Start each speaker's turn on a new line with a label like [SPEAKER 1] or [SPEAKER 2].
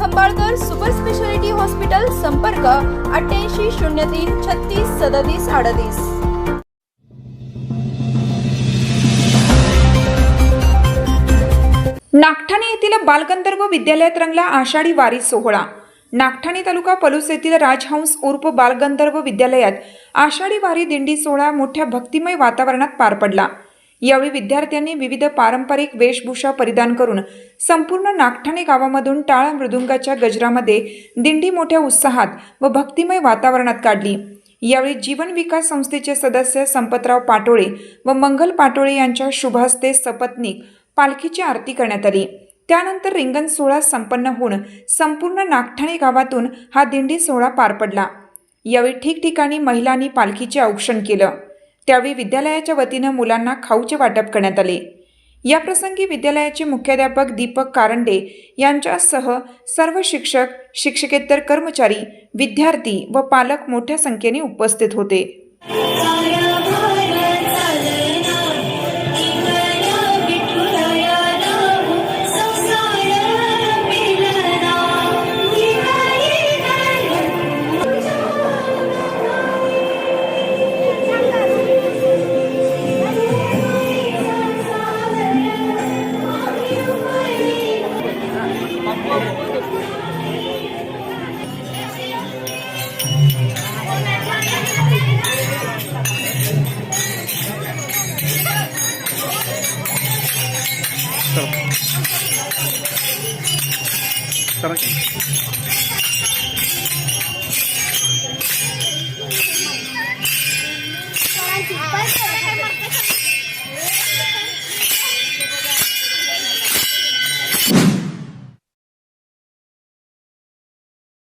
[SPEAKER 1] Khambalkar super speciality hospital संपर्क अठ्ठ्याऐंशी शून्य तीन छत्तीस सदतीस अडतीस.
[SPEAKER 2] नागठाणे येथील बालगंधर्व विद्यालयात रंगला आषाढी वारी सोहळा. नागठाणे तालुका पलूस येथील राजहंस उर्फ बालगंधर्व विद्यालयात आषाढी वारी दिंडी सोहळा मोठ्या भक्तिमय वातावरणात पार पडला. यावेळी विद्यार्थ्यांनी विविध पारंपरिक वेशभूषा परिधान करून संपूर्ण नागठाणे गावामधून टाळ मृदुंगाच्या गजरामध्ये दिंडी मोठ्या उत्साहात व भक्तिमय वातावरणात काढली. यावेळी जीवन विकास संस्थेचे सदस्य संपतराव पाटोळे व मंगल पाटोळे यांच्या शुभहस्ते सपत्नीक पालखीची आरती करण्यात आली. त्यानंतर रिंगण सोहळा संपन्न होऊन संपूर्ण नागठाणे गावातून हा दिंडी सोहळा पार पडला. यावेळी ठिकठिकाणी महिलांनी पालखीचे औक्षण केलं. त्यावेळी विद्यालयाच्या वतीनं मुलांना खाऊचे वाटप करण्यात आले. याप्रसंगी विद्यालयाचे मुख्याध्यापक दीपक कारंडे यांच्यासह सर्व शिक्षक शिक्षकेतर कर्मचारी विद्यार्थी व पालक मोठ्या संख्येने उपस्थित होते.
[SPEAKER 3] Sarap. Sarap.